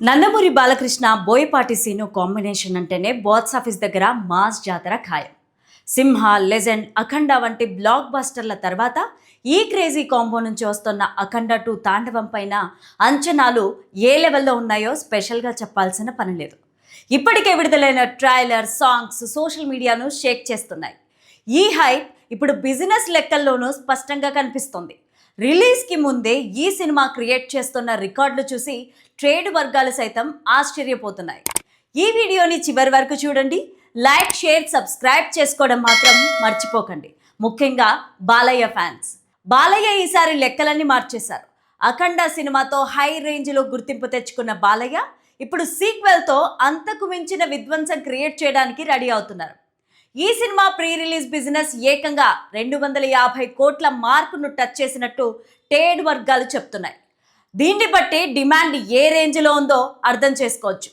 Nandamuri Balakrishna Boyapati Seenu combination అంటేనే box office దగ్గర mass జాతర ఖాయం. సింహ లెజెండ్ అఖండ వంటి బ్లాక్ బస్టర్ల తర్వాత ఈ క్రేజీ కాంబో నుంచి వస్తున్న అఖండ టూ తాండవం పైన అంచనాలు ఏ లెవెల్లో ఉన్నాయో స్పెషల్గా చెప్పాల్సిన పని లేదు. ఇప్పటికే విడుదలైన ట్రైలర్ సాంగ్స్ సోషల్ మీడియాను షేక్ చేస్తున్నాయి. ఈ హైప్ ఇప్పుడు బిజినెస్ లెక్కల్లోనూ స్పష్టంగా కనిపిస్తుంది. రిలీజ్కి ముందే ఈ సినిమా క్రియేట్ చేస్తున్న రికార్డులు చూసి ట్రేడ్ వర్గాలు సైతం ఆశ్చర్యపోతున్నాయి. ఈ వీడియోని చివరి వరకు చూడండి. లైక్ షేర్ సబ్స్క్రైబ్ చేసుకోవడం మాత్రం మర్చిపోకండి. ముఖ్యంగా బాలయ్య ఫ్యాన్స్. బాలయ్య ఈసారి లెక్కలన్నీ మార్చేశారు. అఖండ సినిమాతో హై రేంజ్లో గుర్తింపు తెచ్చుకున్న బాలయ్య ఇప్పుడు సీక్వెల్తో అంతకు మించిన విధ్వంసం క్రియేట్ చేయడానికి రెడీ అవుతున్నారు. ఈ సినిమా ప్రీ రిలీజ్ బిజినెస్ ఏకంగా రెండు వందల యాభై కోట్ల మార్కును టచ్ చేసినట్టు ట్రేడ్ వర్గాలు చెప్తున్నాయి. దీన్ని బట్టి డిమాండ్ ఏ రేంజ్లో ఉందో అర్థం చేసుకోవచ్చు.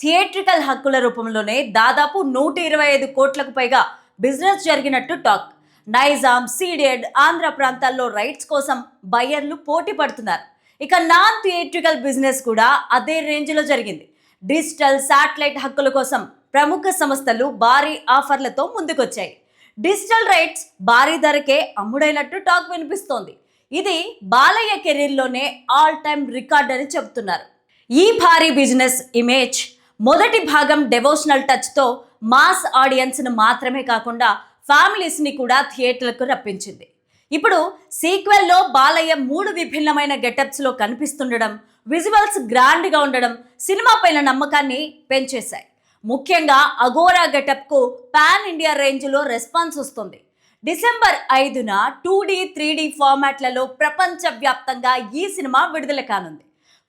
థియేట్రికల్ హక్కుల రూపంలోనే దాదాపు నూట ఇరవై ఐదు కోట్లకు పైగా బిజినెస్ జరిగినట్టు టాక్. నైజాం సీడెడ్ ఆంధ్ర ప్రాంతాల్లో రైట్స్ కోసం బయ్యర్లు పోటీ పడుతున్నారు. ఇక నాన్ థియేట్రికల్ బిజినెస్ కూడా అదే రేంజ్లో జరిగింది. డిజిటల్ శాటిలైట్ హక్కుల కోసం ప్రముఖ సంస్థలు భారీ ఆఫర్లతో ముందుకొచ్చాయి. డిజిటల్ రైట్స్ భారీ ధరకే అమ్ముడైనట్టు టాక్ వినిపిస్తోంది. ఇది బాలయ్య కెరీర్లోనే ఆల్ టైమ్ రికార్డ్ అని చెబుతున్నారు. ఈ భారీ బిజినెస్ ఇమేజ్ మొదటి భాగం డెవోషనల్ టచ్తో మాస్ ఆడియన్స్ను మాత్రమే కాకుండా ఫ్యామిలీస్ని కూడా థియేటర్లకు రప్పించింది. ఇప్పుడు సీక్వెల్లో బాలయ్య మూడు విభిన్నమైన గెటప్స్లో కనిపిస్తుండడం విజువల్స్ గ్రాండ్గా ఉండడం సినిమా పైన నమ్మకాన్ని పెంచేశాయి. ముఖ్యంగా అగోరా గెటప్కు పాన్ ఇండియా రేంజ్లో రెస్పాన్స్ వస్తుంది. డిసెంబర్ ఐదున టూ డి త్రీ డీ ఫార్మాట్లలో ప్రపంచవ్యాప్తంగా ఈ సినిమా విడుదల కానుంది.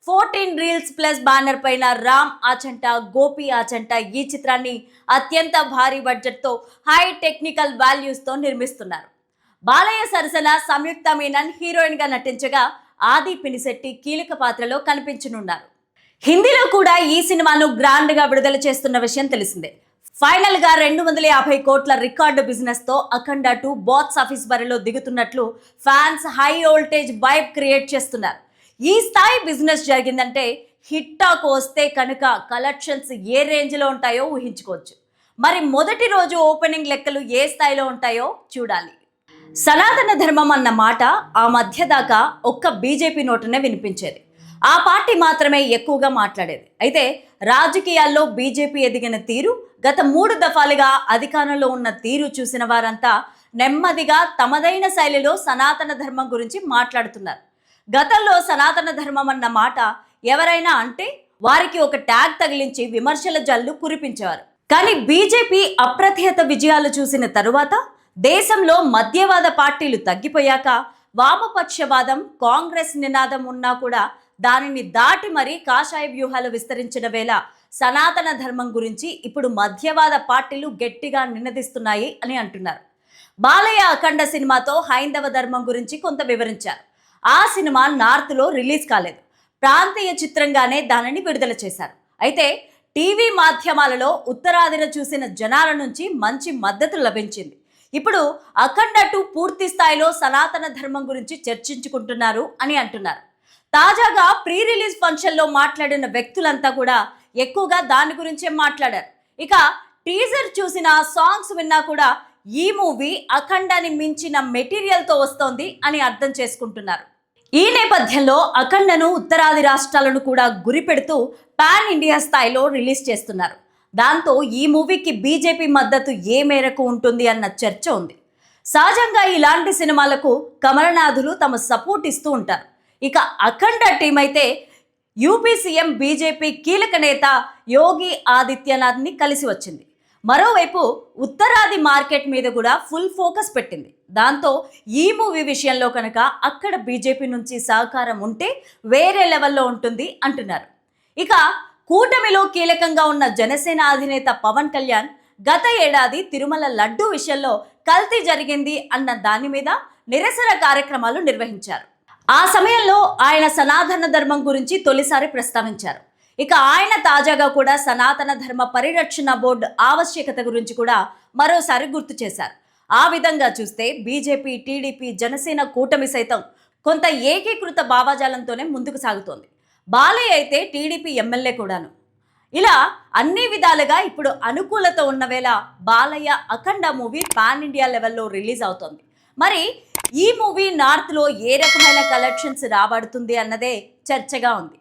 ఫోర్టీన్ రీల్స్ ప్లస్ బ్యానర్ పైన రామ్ ఆచంట గోపి ఆచంట ఈ చిత్రాన్ని అత్యంత భారీ బడ్జెట్తో హై టెక్నికల్ వాల్యూస్తో నిర్మిస్తున్నారు. బాలయ్య సరసన సంయుక్త మీనన్ హీరోయిన్గా నటించగా ఆది పినిశెట్టి కీలక పాత్రలో కనిపించనున్నారు. హిందీలో కూడా ఈ సినిమాను గ్రాండ్గా విడుదల చేస్తున్న విషయం తెలిసిందే. ఫైనల్గా రెండు వందల యాభై కోట్ల రికార్డు బిజినెస్తో అఖండ టూ బాక్స్ ఆఫీస్ బరిలో దిగుతున్నట్లు fans high voltage vibe create చేస్తున్నారు. ఈ స్థాయి బిజినెస్ జరిగిందంటే హిట్ టాక్ వస్తే కనుక కలెక్షన్స్ ఏ రేంజ్లో ఉంటాయో ఊహించుకోవచ్చు. మరి మొదటి రోజు ఓపెనింగ్ లెక్కలు ఏ స్థాయిలో ఉంటాయో చూడాలి. సనాతన ధర్మం అన్న మాట ఆ మధ్య దాకా ఒక్క బీజేపీ నోటనే వినిపించేది. ఆ పార్టీ మాత్రమే ఎక్కువగా మాట్లాడేది. అయితే రాజకీయాల్లో బీజేపీ ఎదిగిన తీరు గత మూడు దఫాలుగా అధికారంలో ఉన్న తీరు చూసిన వారంతా నెమ్మదిగా తమదైన శైలిలో సనాతన ధర్మం గురించి మాట్లాడుతున్నారు. గతంలో సనాతన ధర్మం అన్న మాట ఎవరైనా అంటే వారికి ఒక ట్యాగ్ తగిలించి విమర్శల జల్లు కురిపించేవారు. కానీ బీజేపీ అప్రతిహత విజయాలు చూసిన తరువాత దేశంలో మధ్యవాద పార్టీలు తగ్గిపోయాక వామపక్షవాదం కాంగ్రెస్ నినాదం ఉన్నా కూడా దానిని దాటి మరీ కాషాయ వ్యూహాలు విస్తరించిన వేళ సనాతన ధర్మం గురించి ఇప్పుడు మధ్యవాద పార్టీలు గట్టిగా నినదిస్తున్నాయి అని అంటున్నారు. బాలయ్య అఖండ సినిమాతో హైందవ ధర్మం గురించి కొంత వివరించారు. ఆ సినిమా నార్త్లో రిలీజ్ కాలేదు. ప్రాంతీయ చిత్రంగానే దానిని విడుదల చేశారు. అయితే టీవీ మాధ్యమాలలో ఉత్తరాదిన చూసిన జనాల నుంచి మంచి మద్దతు లభించింది. ఇప్పుడు అఖండ టూ పూర్తి స్థాయిలో సనాతన ధర్మం గురించి చర్చించుకుంటున్నారు అని అంటున్నారు. తాజాగా ప్రీ రిలీజ్ ఫంక్షన్లో మాట్లాడిన వ్యక్తులంతా కూడా ఎక్కువగా దాని గురించే మాట్లాడారు. ఇక టీజర్ చూసిన సాంగ్స్ విన్నా కూడా ఈ మూవీ అఖండాని మించిన మెటీరియల్తో వస్తోంది అని అర్థం చేసుకుంటున్నారు. ఈ నేపథ్యంలో అఖండను ఉత్తరాది రాష్ట్రాలను కూడా గురిపెడుతూ పాన్ ఇండియా స్థాయిలో రిలీజ్ చేస్తున్నారు. దాంతో ఈ మూవీకి బీజేపీ మద్దతు ఏ మేరకు ఉంటుంది అన్న చర్చ ఉంది. సహజంగా ఇలాంటి సినిమాలకు కమలనాథులు తమ సపోర్ట్ ఇస్తూ ఉంటారు. ఇక అఖండ టీం అయితే యూపీ సీఎం బీజేపీ కీలక నేత యోగి ఆదిత్యనాథ్ని కలిసి వచ్చింది. మరోవైపు ఉత్తరాది మార్కెట్ మీద కూడా ఫుల్ ఫోకస్ పెట్టింది. దాంతో ఈ మూవీ విషయంలో కనుక అక్కడ బీజేపీ నుంచి సహకారం ఉంటే వేరే లెవెల్లో ఉంటుంది అంటున్నారు. ఇక కూటమిలో కీలకంగా ఉన్న జనసేన అధినేత పవన్ కళ్యాణ్ గత ఏడాది తిరుమల లడ్డూ విషయంలో కల్తీ జరిగింది అన్న దాని మీద నిరసన కార్యక్రమాలు నిర్వహించారు. ఆ సమయంలో ఆయన సనాతన ధర్మం గురించి తొలిసారి ప్రస్తావించారు. ఇక ఆయన తాజాగా కూడా సనాతన ధర్మ పరిరక్షణ బోర్డు ఆవశ్యకత గురించి కూడా మరోసారి గుర్తు చేశారు. ఆ విధంగా చూస్తే బీజేపీ టీడీపీ జనసేన కూటమి సైతం కొంత ఏకీకృత భావాజాలంతోనే ముందుకు సాగుతోంది. బాలయ్య అయితే టీడీపీ ఎమ్మెల్యే కూడాను. ఇలా అన్ని విధాలుగా ఇప్పుడు అనుకూలత ఉన్న వేళ Balayya Akhanda movie pan India లెవెల్లో రిలీజ్ అవుతోంది. మరి ఈ మూవీ నార్త్లో ఏ రకమైన కలెక్షన్స్ రాబడుతుంది అన్నదే చర్చగా ఉంది.